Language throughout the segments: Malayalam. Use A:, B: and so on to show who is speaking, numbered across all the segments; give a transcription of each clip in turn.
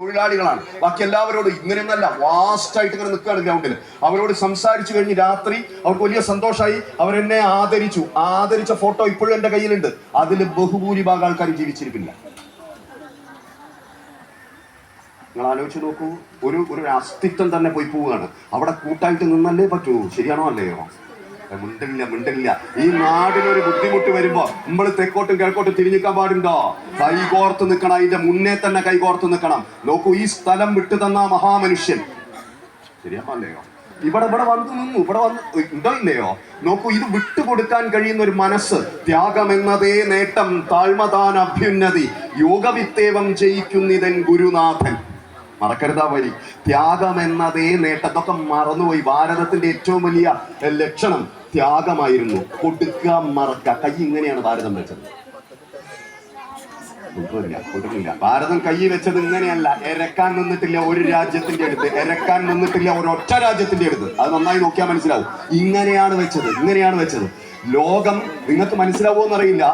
A: തൊഴിലാളികളാണ്. ബാക്കി എല്ലാവരോടും ഇങ്ങനെയൊന്നല്ല വാസ്റ്റ് ആയിട്ട് ഇങ്ങനെ നിൽക്കുകയാണ് ഗ്രൗണ്ടിൽ. അവരോട് സംസാരിച്ചു കഴിഞ്ഞ് രാത്രി അവർക്ക് വലിയ സന്തോഷമായി. അവരെന്നെ ആദരിച്ചു. ആദരിച്ച ഫോട്ടോ ഇപ്പോഴും എന്റെ കയ്യിലുണ്ട്. അതിൽ ബഹുഭൂരിഭാഗം ആൾക്കാർ ജീവിച്ചിരിപ്പില്ല. നിങ്ങൾ ആലോചിച്ച് നോക്കൂ ഒരു ഒരു അസ്തിത്വം തന്നെ പോയി പോവുകയാണ്. അവിടെ കൂട്ടായിട്ട് നിന്നല്ലേ പറ്റൂ? ശരിയാണോ അല്ലയോ? മിണ്ടില്ല മിണ്ടില്ല ഈ നാടിനൊരു ബുദ്ധിമുട്ട് വരുമ്പോ നമ്മൾ തെക്കോട്ടും കിഴക്കോട്ടും തിരിഞ്ഞിക്കാൻ പാടുണ്ടോ? കൈകോർത്ത് നിൽക്കണം അതിന്റെ മുന്നേ തന്നെ കൈകോർത്ത് നിൽക്കണം നോക്കൂ ഈ സ്ഥലം വിട്ടു തന്ന മഹാമനുഷ്യൻ. ശരിയാണോ അല്ലയോ ഇവിടെ ഇവിടെ വന്നു നിന്നു ഇവിടെ വന്ന്. ഉണ്ടല്ലയോ? നോക്കൂ ഇത് വിട്ടുകൊടുക്കാൻ കഴിയുന്ന ഒരു മനസ്സ്. ത്യാഗം എന്നതേ നേട്ടം താഴ്മതാൻ അഭ്യുന്നതി. യോഗവിത്തേവം ജയിക്കുന്നിതൻ ഗുരുനാഥൻ. മറക്കരുതാ വരി. ത്യാഗം എന്നതേ നേട്ടത്തൊക്കെ മറന്നുപോയി. ഭാരതത്തിന്റെ ഏറ്റവും വലിയ ലക്ഷണം ത്യാഗമായിരുന്നു. കൊടുക്ക മറക്ക കൈ ഇങ്ങനെയാണ് ഭാരതം വെച്ചത്. കൊടുക്കില്ല ഭാരതം കൈ വെച്ചത് ഇങ്ങനെയല്ല. എരക്കാൻ നിന്നിട്ടില്ല ഒരു രാജ്യത്തിന്റെ അടുത്ത്. എരക്കാൻ നിന്നിട്ടില്ല ഒരൊറ്റ രാജ്യത്തിന്റെ അടുത്ത്. അത് നന്നായി നോക്കിയാൽ മനസ്സിലാവും. ഇങ്ങനെയാണ് വെച്ചത് ഇങ്ങനെയാണ് വെച്ചത്. ലോകം നിങ്ങൾക്ക് മനസ്സിലാവുമോ അറിയില്ല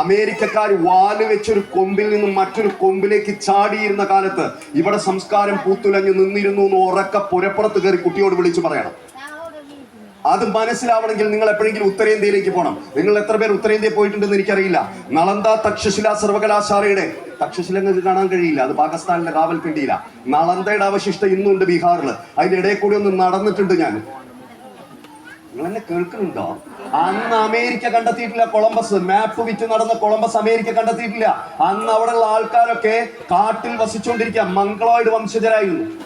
A: അമേരിക്കക്കാർ വാൽ വെച്ചൊരു കൊമ്പിൽ നിന്നും മറ്റൊരു കൊമ്പിലേക്ക് ചാടിയിരുന്ന കാലത്ത് ഇവിടെ സംസ്കാരം പൂത്തുലഞ്ഞു നിന്നിരുന്നു എന്ന് ഉറക്ക പുരപ്പുറത്ത് കയറി കുട്ടിയോട് വിളിച്ചു പറയണം. അത് മനസ്സിലാവണമെങ്കിൽ നിങ്ങൾ എപ്പോഴെങ്കിലും ഉത്തരേന്ത്യയിലേക്ക് പോകണം. നിങ്ങൾ എത്ര പേർ ഉത്തരേന്ത്യയിൽ പോയിട്ടുണ്ടെന്ന് എനിക്കറിയില്ല. നളന്ദ തക്ഷശില സർവകലാശാലയുടെ തക്ഷശില നിങ്ങൾക്ക് കാണാൻ കഴിയില്ല. അത് പാകിസ്ഥാനിലെ കാവൽപ്പിണ്ടിയില്ല നളന്തയുടെ അവശിഷ്ടം ഇന്നുണ്ട് ബീഹാറിൽ അതിന്റെ ഇടയിൽ കൂടി ഒന്ന് നടന്നിട്ടുണ്ട് ഞാൻ. നിങ്ങൾ എന്നെ കേൾക്കുന്നുണ്ടോ? അന്ന് അമേരിക്ക കണ്ടെത്തിയിട്ടില്ല കൊളംബസ്. മാപ്പ് വിറ്റ് നടന്ന കൊളംബസ് അമേരിക്ക കണ്ടെത്തിയിട്ടില്ല. അന്ന് അവിടെയുള്ള ആൾക്കാരൊക്കെ കാട്ടിൽ വസിച്ചുകൊണ്ടിരിക്കുക മംഗളോയിഡ് വംശജരായിരുന്നു.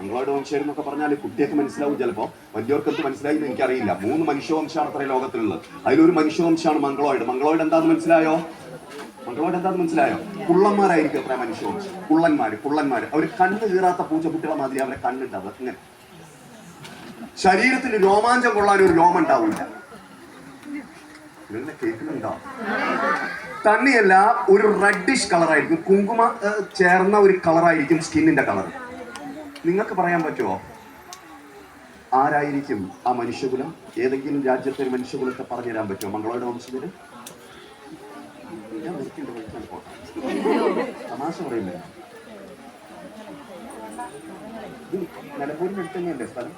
A: മംഗളോയിഡ് വംശജർ എന്നൊക്കെ പറഞ്ഞാൽ കുട്ടിയൊക്കെ മനസ്സിലാവും ചിലപ്പോ. വലിയവർക്ക് എന്ത് മനസ്സിലായി എനിക്കറിയില്ല. മൂന്ന് മനുഷ്യവംശമാണ് അത്ര ലോകത്തിലുള്ളത്. അതിലൊരു മനുഷ്യവംശമാണ് മംഗളോയിഡ് മംഗളോയിഡ് എന്താന്ന് മനസ്സിലായോ? മംഗളോയിഡ് എന്താന്ന് മനസ്സിലായോ? കുള്ളന്മാരായിരിക്കും അത്ര മനുഷ്യവംശം. പുള്ളന്മാര് പുള്ളന്മാര്. അവർ കണ്ണ് കീറാത്ത പൂച്ചക്കുട്ടികളെ മാതിരി അവരെ കണ്ണുണ്ടാവുക. ഇങ്ങനെ. ശരീരത്തിൽ രോമാഞ്ചം കൊള്ളാൻ ഒരു രോമം ഉണ്ടാവില്ല. തന്നെയല്ല ഒരു റെഡിഷ് കളറായിരിക്കും കുങ്കുമ ചേർന്ന ഒരു കളറായിരിക്കും സ്കിന്നിന്റെ കളർ നിങ്ങൾക്ക് പറയാൻ പറ്റുമോ ആരായിരിക്കും ആ മനുഷ്യകുലം? ഏതെങ്കിലും രാജ്യത്തെ മനുഷ്യകുലത്തെ പറഞ്ഞു തരാൻ പറ്റുമോ മംഗളോയുടെ വംശജര്. തമാശ പറയില്ല ഇത് നിലമ്പൂരിന് അടുത്ത് തന്നെയല്ലേ സ്ഥലം?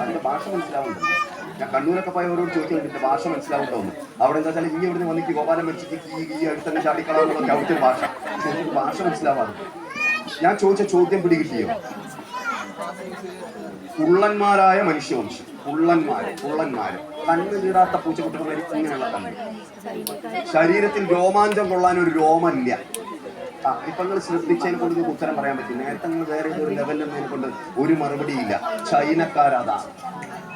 A: അതിന്റെ ഭാഷ മനസ്സിലാവുന്നുണ്ട്. ഞാൻ കണ്ണൂരൊക്കെ പോയ ഓരോട് ചോദിക്കുന്നുണ്ട് ഭാഷ മനസ്സിലാവുന്നുണ്ടോന്ന് അവിടെ എന്താ വെച്ചാൽ ഈ ഇവിടുന്ന് വന്നിക്ക് ഗോപാലം മരിച്ചിട്ട് ഈ ഈ അടുത്ത് തന്നെ ചാടിക്കളാന്നൊക്കെ അവിടുത്തെ ഭാഷ. ഭാഷ മനസ്സിലാവാതെ. ഞാൻ ചോദിച്ച ചോദ്യം പിടികിട്ടിയോ? ഉള്ളന്മാരായ മനുഷ്യവംശം. കുള്ളന്മാര് കുള്ളന്മാര് കണ്ണു തീരാത്ത പൂച്ചക്കുട്ടികൾ ഇങ്ങനെയുള്ള കണ്ണ്. ശരീരത്തിൽ രോമാഞ്ചം കൊള്ളാൻ ഒരു രോമമില്ല ആ ഇപ്പൊ നിങ്ങൾ ശ്രദ്ധിച്ചതിനെ കൊണ്ട് നിങ്ങൾക്ക് ഉത്തരം പറയാൻ പറ്റും. നേരത്തെ നിങ്ങൾ വേറെ ഒരു ലെവലിൽ നിന്നതിനെ കൊണ്ട് ഒരു മറുപടിയില്ല. ചൈനക്കാരതാണ്.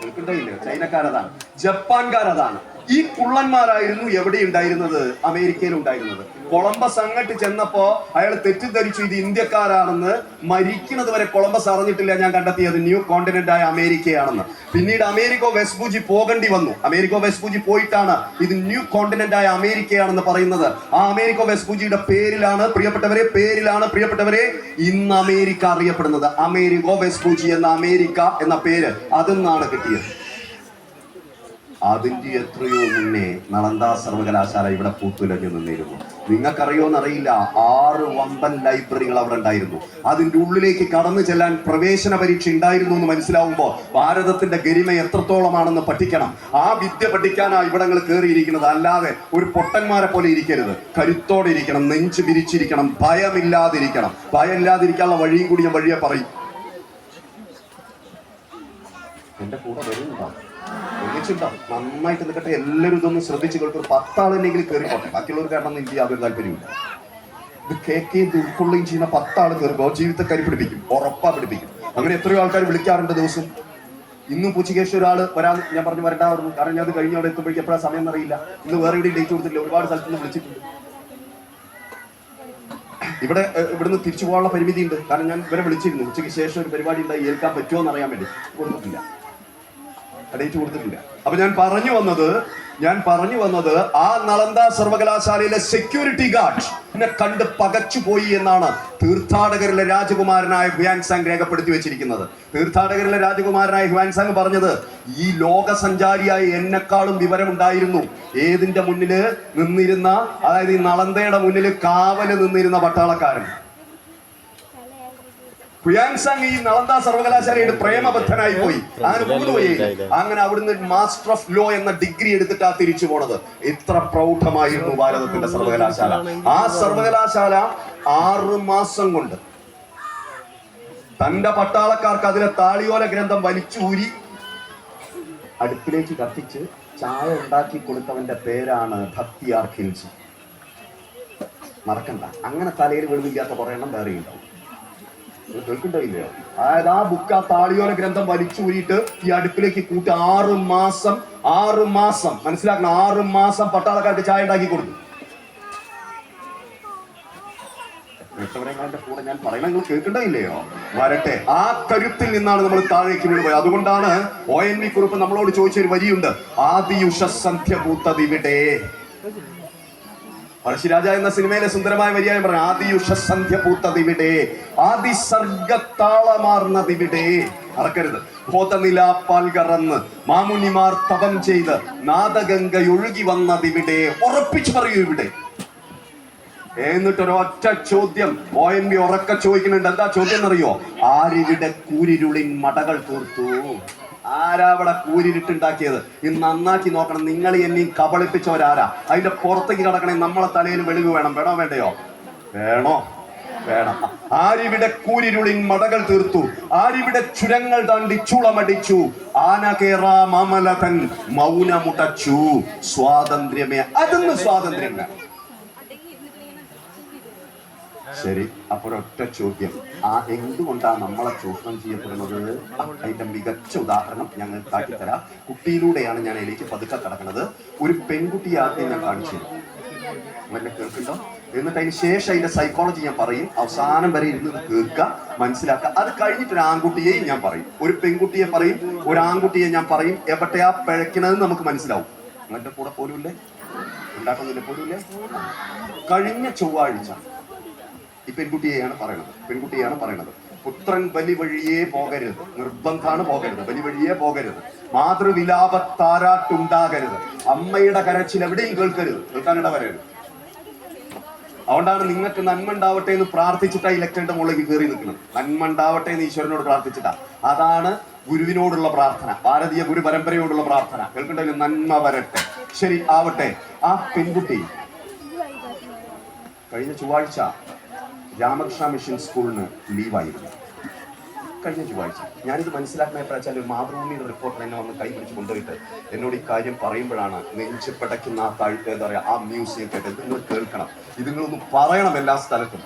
A: കേൾക്കണ്ടേയില്ല ചൈനക്കാരതാണ്. ജപ്പാൻകാരതാണ്. ഈ കുള്ളന്മാരായിരുന്നു എവിടെ ഉണ്ടായിരുന്നത്? അമേരിക്കയിൽ ഉണ്ടായിരുന്നത്. കൊളംബസ് അങ്ങോട്ട് ചെന്നപ്പോ അയാൾ തെറ്റിദ്ധരിച്ചു ഇത് ഇന്ത്യക്കാരാണെന്ന് മരിക്കുന്നത് വരെ കൊളംബസ് അറിഞ്ഞിട്ടില്ല ഞാൻ കണ്ടെത്തിയത്. ന്യൂ കോണ്ടിനെന്റ് ആയ അമേരിക്കയാണെന്ന്. പിന്നീട് അമേരിക്കോ വെസ്പൂജി പോകേണ്ടി വന്നു. അമേരിക്കോ വെസ്പൂജി പോയിട്ടാണ് ഇത് ന്യൂ കോണ്ടിനെന്റ് ആയ അമേരിക്കയാണെന്ന് പറയുന്നത്. ആ അമേരിക്കോ വെസ്പൂജിയുടെ പേരിലാണ് പ്രിയപ്പെട്ടവരെ പേരിലാണ് പ്രിയപ്പെട്ടവരെ ഇന്ന് അമേരിക്ക അറിയപ്പെടുന്നത്. അമേരിക്കോ വെസ്പൂജി എന്ന അമേരിക്ക എന്ന പേര് അതിന്നാണ് കിട്ടിയത്. അതിന്റെ എത്രയോ മുന്നേ നളന്ദ സർവകലാശാല ഇവിടെ പൂത്തുലഞ്ഞു നിന്നിരുന്നു. നിങ്ങൾക്കറിയോന്നറിയില്ല ആറ് വമ്പൻ ലൈബ്രറികൾ അവിടെ ഉണ്ടായിരുന്നു. അതിന്റെ ഉള്ളിലേക്ക് കടന്നു ചെല്ലാൻ പ്രവേശന പരീക്ഷ ഉണ്ടായിരുന്നു എന്ന് മനസ്സിലാവുമ്പോൾ ഭാരതത്തിന്റെ ഗരിമ എത്രത്തോളമാണെന്ന് പഠിക്കണം. ആ വിദ്യ പഠിക്കാനാണ് ഇവിടങ്ങൾ കയറിയിരിക്കുന്നത്. അല്ലാതെ ഒരു പൊട്ടന്മാരെ പോലെ ഇരിക്കരുത്. കരുത്തോടെ ഇരിക്കണം നെഞ്ച് വിരിച്ചിരിക്കണം ഭയമില്ലാതിരിക്കണം. ഭയമില്ലാതിരിക്കാനുള്ള വഴിയും കൂടി ഞാൻ വഴിയെ പറയും. എന്റെ കൂടെ വരുന്നുണ്ടോ? ഒന്നിച്ചുണ്ടാവും നന്നായിട്ട് നിൽക്കട്ടെ. എല്ലാവരും ഇതൊന്ന് ശ്രദ്ധിച്ചു കേൾക്കും. ഒരു പത്താളെങ്കിലും കയറിക്കോട്ടെ ബാക്കിയുള്ളവർ കാരണം എനിക്ക് യാതൊരു താല്പര്യമില്ല ഇത് കേക്കുകയും ഉൾക്കൊള്ളുകയും ചെയ്യുന്ന പത്താൾ കയറുമ്പോൾ ജീവിതത്തെ കരി പിടിപ്പിക്കും. ഉറപ്പാ പിടിപ്പിക്കും. അങ്ങനെ എത്രയോ ആൾക്കാർ വിളിക്കാറുണ്ട് ദിവസം. ഇന്നും പൂച്ചികേശ് ഒരാൾ വരാൻ ഞാൻ പറഞ്ഞു വരണ്ടായിരുന്നു. കാരണം ഞാൻ അത് കഴിഞ്ഞ അവിടെ എത്തുമ്പോഴേക്കും എപ്പോഴാ സമയം അറിയില്ല ഇന്ന് വേറെ എവിടെയും ഡേറ്റ് കൊടുത്തില്ല ഒരുപാട് സ്ഥലത്ത് നിന്ന് വിളിച്ചിട്ടുണ്ട്. ഇവിടെ ഇവിടുന്ന് തിരിച്ചു പോകാനുള്ള പരിമിതി ഉണ്ട് കാരണം ഞാൻ ഇവരെ വിളിച്ചിരുന്നു. ഉച്ചയ്ക്ക് ശേഷം ഒരു പരിപാടി ഉണ്ടായി. ഏൽക്കാൻ പറ്റുമോ എന്ന് അറിയാൻ വേണ്ടി. കൊടുത്തിട്ടില്ല. ഡേറ്റ് കൊടുത്തിട്ടില്ല. അപ്പൊ ഞാൻ പറഞ്ഞു വന്നത് ഞാൻ പറഞ്ഞു വന്നത് ആ നളന്ദ സർവകലാശാലയിലെ സെക്യൂരിറ്റി ഗാർഡ് എന്നെ കണ്ട് പകച്ചു പോയി എന്നാണ് തീർത്ഥാടകരിലെ രാജകുമാരനായ ഹുയാൻസാങ് രേഖപ്പെടുത്തി വെച്ചിരിക്കുന്നത്. തീർത്ഥാടകരിലെ രാജകുമാരനായ ഹുയാൻസാങ് പറഞ്ഞത് ഈ ലോക സഞ്ചാരിയായ എന്നെക്കാളും വിവരമുണ്ടായിരുന്നു. ഏതിന്റെ മുന്നിൽ നിന്നിരുന്ന അതായത് ഈ നളന്തയുടെ മുന്നിൽ കാവൽ നിന്നിരുന്ന പട്ടാളക്കാരൻ. ഹുയാൻസാങ് ഈ നളന്ദ സർവകലാശാലയുടെ പ്രേമബദ്ധനായി പോയി. അങ്ങനെ പോയി അങ്ങനെ അവിടുന്ന് മാസ്റ്റർ ഓഫ് ലോ എന്ന ഡിഗ്രി എടുത്തിട്ടാ തിരിച്ചു പോണത്. ഇത്ര പ്രൗഢമായിരുന്നു ഭാരതത്തിന്റെ സർവകലാശാല. ആ സർവകലാശാല ആറ് മാസം കൊണ്ട് തന്റെ പട്ടാളക്കാർക്ക് അതിലെ താളിയോല ഗ്രന്ഥം വലിച്ചൂരി അടുപ്പിലേക്ക് കത്തിച്ച് ചായ ഉണ്ടാക്കി കൊടുത്തവന്റെ പേരാണ് ഭക്തിയാർ ഖിൽജി. മറക്കണ്ട. അങ്ങനെ തലയിൽ വെളിവില്ലാത്ത കുറേ എണ്ണം വേറെ ഉണ്ടാവും ഇത് കേൾക്കണ്ടോ ഇല്ലയോ അതായത് ആ ബുക്ക് ആ താളിയോല ഗ്രന്ഥം വലിച്ചൂരിയിട്ട് ഈ അടുപ്പിലേക്ക് കൂട്ടി ആറ് മാസം ആറ് മാസം മനസ്സിലാക്കണം ആറ് മാസം പട്ടാളക്കാർക്ക് ചായ ഉണ്ടാക്കി കൊടുത്തു. കൂടെ ഞാൻ പറയണ നിങ്ങൾ കേൾക്കണ്ടായില്ലയോ വരട്ടെ. ആ കരുത്തിൽ നിന്നാണ് നമ്മൾ താഴേക്ക് വീണുപോയത് അതുകൊണ്ടാണ് ഒ എൻ വി കുറിപ്പ് നമ്മളോട് ചോദിച്ചൊരു വരിയുണ്ട്. ആദിയുഷസന്ധ്യ പൂത്തതിവിടെ പഴശ്ശിരാജ എന്ന സിനിമയിലെ സുന്ദരമായ വരിയായി പറഞ്ഞു ആദിയുഷസന്ധ്യ പൂത്തതിവിടെ ആദി സർഗത്താളമാർന്നതിവിടെ മറക്കരുത്. പാൽ കറന്ന് മാമുനിമാർ തപം ചെയ്ത് നാദഗംഗ ഒഴുകി വന്നതിവിടെ ഉറപ്പിച്ചു പറയൂ ഇവിടെ. എന്നിട്ടൊരൊറ്റ ചോദ്യം. ഒ എൻ ബി ഉറക്ക ചോദിക്കുന്നുണ്ട്. എന്താ ചോദ്യം എന്നറിയോ ആരിവിടെ കൂരിരുളിൻ മടകൾ തീർത്തു? ആരാവിടെ കൂരിരുട്ടുണ്ടാക്കിയത്? ഇത് നന്നാക്കി നോക്കണം. നിങ്ങൾ എന്നെയും കബളിപ്പിച്ചവരാരാ? അതിന്റെ പുറത്തേക്ക് കിടക്കണേ നമ്മളെ തലയിൽ വെളിവ് വേണം. വേണോ വേണ്ടയോ? വേണോ? വേണം. ആരിവിടെ കൂരിരുളിൻ മടകൾ തീർത്തു? ആരിവിടെ ചുരങ്ങൾ താണ്ടി ചുളമടിച്ചു? ആന കേറാ മമലതൻ മൗനമുടച്ചു. സ്വാതന്ത്ര്യമേ അതൊന്ന് സ്വാതന്ത്ര്യം ശരി അപ്പോൾ ഒറ്റ ചോദ്യം. ആ എന്തുകൊണ്ടാണ് നമ്മളെ ചൂഷണം ചെയ്യപ്പെടുന്നത്? അതിന്റെ മികച്ച ഉദാഹരണം ഞങ്ങൾ കാട്ടിത്തരാം. കുട്ടിയിലൂടെയാണ് ഞാൻ എനിക്ക് പതുക്കെ കടക്കുന്നത്. ഒരു പെൺകുട്ടിയെ ആദ്യം ഞാൻ കാണിച്ചു വല്ല കേൾക്കുന്നുണ്ടോ? എന്നിട്ട് അതിന് ശേഷം അതിന്റെ സൈക്കോളജി ഞാൻ പറയും. അവസാനം വരെ ഇരുന്ന് കേൾക്കുക മനസ്സിലാക്കുക. അത് കഴിഞ്ഞിട്ട് ഒരു ആൺകുട്ടിയെയും ഞാൻ പറയും. ഒരു പെൺകുട്ടിയെ പറയും ഒരു ആൺകുട്ടിയെ ഞാൻ പറയും. എവിടെയാ പിഴയ്ക്കണതെന്ന് നമുക്ക് മനസ്സിലാവും. നിങ്ങളുടെ കൂടെ പോലുമില്ലേ? ഉണ്ടാക്കുന്നില്ല പോലുമില്ലേ? കഴിഞ്ഞ ചൊവ്വാഴ്ച ഈ പെൺകുട്ടിയെയാണ് പറയണത്. പെൺകുട്ടിയാണ് പറയണത്. പുത്രൻ ബലി വഴിയേ പോകരുത്. നിർബന്ധാണ് പോകരുത്. ബലി വഴിയേ പോകരുത്. മാതൃവിലാപത്താരാട്ടുണ്ടാകരുത്. അമ്മയുടെ കരച്ചിൽ എവിടെയും കേൾക്കരുത്. കേൾക്കാനിട വരരുത്. അതുകൊണ്ടാണ് നിങ്ങൾക്ക് നന്മ ഉണ്ടാവട്ടെ എന്ന് പ്രാർത്ഥിച്ചിട്ടാ ഇലക്ടറിന്റെ മുകളിലേക്ക് കയറി നിൽക്കുന്നത്. നന്മ ഉണ്ടാവട്ടെ എന്ന് ഈശ്വരനോട് പ്രാർത്ഥിച്ചിട്ടാ. അതാണ് ഗുരുവിനോടുള്ള പ്രാർത്ഥന ഭാരതീയ ഗുരു പരമ്പരയോടുള്ള പ്രാർത്ഥന. കേൾക്കണ്ടല്ലോ? നന്മ വരട്ടെ. ശരി ആവട്ടെ. ആ പെൺകുട്ടി കഴിഞ്ഞ ചൊവ്വാഴ്ച രാമകൃഷ്ണ മിഷൻ സ്കൂളിന് ലീവായിരുന്നു കഴിഞ്ഞ ചൊവ്വാഴ്ച ഞാനിത് മനസ്സിലാക്കുന്ന പ്രാച്ചാൽ ഒരു മാതൃഭൂമിയുടെ റിപ്പോർട്ടർ എന്നെ വന്ന് കൈ പിടിച്ച് കൊണ്ടുപോയിട്ട് എന്നോട് ഈ കാര്യം പറയുമ്പോഴാണ് നെഞ്ച് പടയ്ക്കുന്ന ആ താഴ്ത്ത് എന്താ പറയുക ആ മ്യൂസിയം കേട്ട് നിങ്ങൾ കേൾക്കണം. ഇത് നിങ്ങളൊന്ന് പറയണം എല്ലാ സ്ഥലത്തും.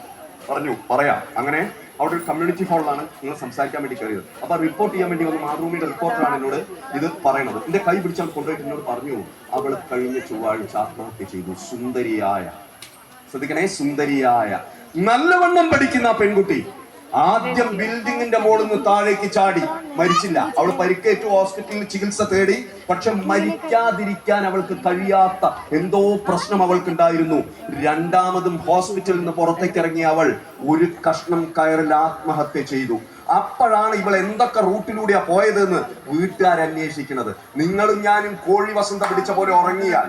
A: പറഞ്ഞു പറയാം. അങ്ങനെ അവിടെ ഒരു കമ്മ്യൂണിറ്റി ഹാളിലാണ് നിങ്ങൾ സംസാരിക്കാൻ വേണ്ടി കയറിയത്. അപ്പൊ റിപ്പോർട്ട് ചെയ്യാൻ വേണ്ടി വന്ന മാതൃഭൂമിയുടെ റിപ്പോർട്ടറാണ് എന്നോട് ഇത് പറയണത്. എന്റെ കൈ പിടിച്ചാൽ കൊണ്ടുപോയിട്ട് എന്നോട് പറഞ്ഞു അവൾ കഴിഞ്ഞ ചൊവ്വാഴ്ച ആത്മഹത്യ ചെയ്തു. സുന്ദരിയായ ശ്രദ്ധിക്കണേ സുന്ദരിയായ നല്ലവണ്ണം പഠിക്കുന്ന പെൺകുട്ടി ആദ്യം ബിൽഡിങ്ങിന്റെ മുകളിൽ നിന്ന് താഴേക്ക് ചാടി. മരിച്ചില്ല. അവൾ പരിക്കേറ്റു ഹോസ്പിറ്റലിൽ ചികിത്സ തേടി. പക്ഷെ മരിക്കാതിരിക്കാൻ അവൾക്ക് കഴിയാത്ത എന്തോ പ്രശ്നം അവൾക്ക് ഉണ്ടായിരുന്നു രണ്ടാമതും ഹോസ്പിറ്റലിൽ നിന്ന് പുറത്തേക്ക് ഇറങ്ങിയ അവൾ ഒരു കഷ്ണം കയറിൽ ആത്മഹത്യ ചെയ്തു. അപ്പോഴാണ് ഇവൾ എന്തൊക്കെ റൂട്ടിലൂടെയാ പോയതെന്ന് വീട്ടുകാരന്വേഷിക്കുന്നത് നിങ്ങളും ഞാനും കോഴി വസന്ത പിടിച്ച പോലെ ഉറങ്ങിയാൽ.